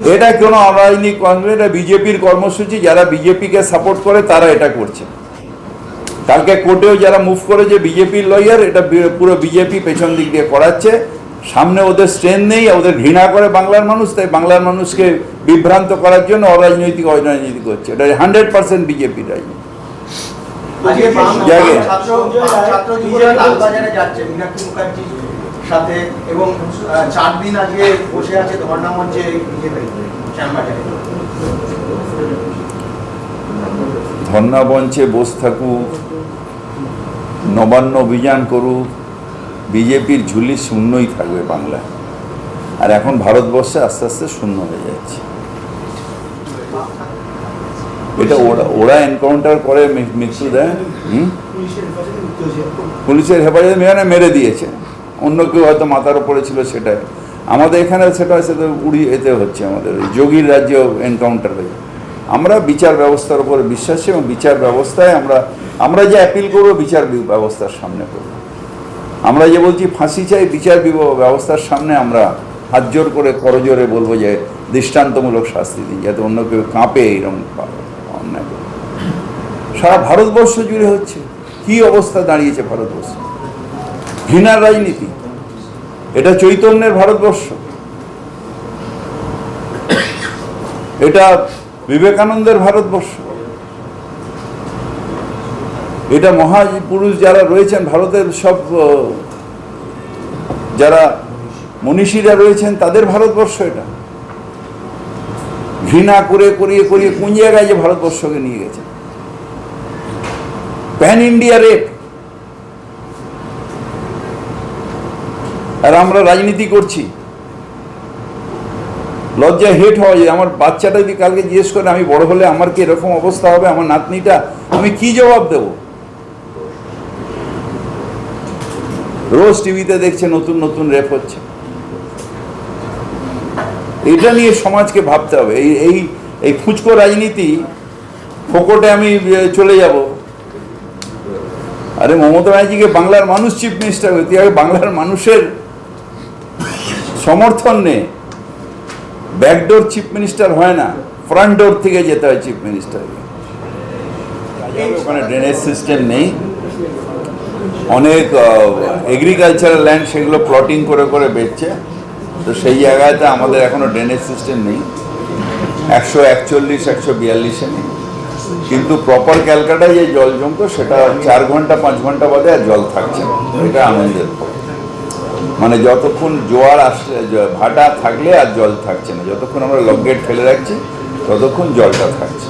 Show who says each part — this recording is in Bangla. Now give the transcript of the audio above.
Speaker 1: এটা কোনো অরাজনৈতিক কর্মসূচি এটা বিজেপির কর্মসূচি যারা বিজেপিকে সাপোর্ট করে তারা এটা করছে। কালকে কোর্টেও যারা মুভ করেছে বিজেপির লয়ার এটা পুরো বিজেপি পেছন দিক দিয়ে করাচ্ছে। সামনে ওদের স্ট্রেন নেই ওদের ঘৃণা করে বাংলার মানুষ তাই বাংলার মানুষকে বিভ্রান্ত করার জন্য অরাজনৈতিক অরাজনৈতিক হচ্ছে এটা হান্ড্রেড পার্সেন্ট বিজেপির রাজনীতি জায়গায়।
Speaker 2: সাথে এবং চার দিন আজকে বসে আছে ধর্ণা মঞ্চে শ্যামবাজারে।
Speaker 1: ধর্ণা মঞ্চে বসে থাকুক নবান্ন অভিযান করুক বিজেপির ঝুলি শূন্যই থাকবে বাংলায়। আর এখন ভারতবর্ষে আস্তে আস্তে শূন্য হয়ে যাচ্ছে। এটা ওরা ওরা এনকাউন্টার করে মৃত্যু দেয় হুম? পুলিশের হেফাজতে মেয়ে মেরে দিয়েছে। অন্য কেউ হয়তো মাথার উপরে ছিল সেটাই। আমাদের এখানে সেটা সেটা উড়ি এতে হচ্ছে আমাদের যোগীর রাজ্য এনকাউন্টার হয়েছে আমরা বিচার ব্যবস্থার উপরে বিশ্বাসী এবং বিচার ব্যবস্থায় আমরা আমরা যে অ্যাপিল করব, বিচার ব্যবস্থার সামনে করব। আমরা যে বলছি ফাঁসি চাই, বিচার ব্যবস্থার সামনে আমরা হাত জোর করে করজোরে বলব যে দৃষ্টান্তমূলক শাস্তি দিন, যাতে অন্য কেউ কাঁপে এরকম অন্যায়। সারা ভারতবর্ষ জুড়ে হচ্ছে। কি অবস্থা দাঁড়িয়েছে ভারতবর্ষ? ঘৃণার রাজনীতি। এটা চৈতন্যের ভারতবর্ষ। এটা বিবেকানন্দের ভারতবর্ষ। এটা মহাপুরুষ যারা রয়েছেন, ভারতের সব যারা মনীষীরা রয়েছেন, তাদের ভারতবর্ষ এটা। ঘৃণা করে করিয়ে করিয়ে কোন জায়গায় যে ভারতবর্ষকে নিয়ে গেছে? Pan India rape. আর আমরা রাজনীতি করছি। লজ্জা হেট হওয়া যায়। আমার বাচ্চাটা যদি কালকে জিজ্ঞেস করে, আমি বড় হলে আমার কি এরকম অবস্থা হবে? আমার নাতনিটা, আমি কি জবাব দেব? রোজ টিভিতে দেখছে নতুন নতুন রেপ হচ্ছে। এটা নিয়ে সমাজকে ভাবতে হবে। এই এই এই ফুচকো রাজনীতি, ফোকটে আমি চলে যাব। আরে মমতা ব্যানার্জিকে বাংলার মানুষ চিফ মিনিস্টার হতে হবে। বাংলার মানুষের সমর্থন নেই। ব্যাকডোর চিফ মিনিস্টার হয় না ফ্রন্ট ডোর থেকে যেতে হয় চিফ মিনিস্টারকে ওখানে ড্রেনেজ সিস্টেম নেই। অনেক এগ্রিকালচারাল ল্যান্ড সেগুলো প্লটিং করে করে বেচছে। তো সেই জায়গাতে আমাদের এখনও ড্রেনেজ সিস্টেম নেই। একশো একচল্লিশ, একশো বিয়াল্লিশে নেই। কিন্তু প্রপার ক্যালকাটায় যে জল জমতো, সেটা চার ঘণ্টা, পাঁচ ঘণ্টা বাদে আর জল থাকছে না। এটা আনন্দের। মানে যতক্ষণ জোয়ার আসছে ভাটা থাকলে আর জল থাকছে না। যতক্ষণ আমরা লকগেট ফেলে রাখছি, ততক্ষণ জলটা থাকছে।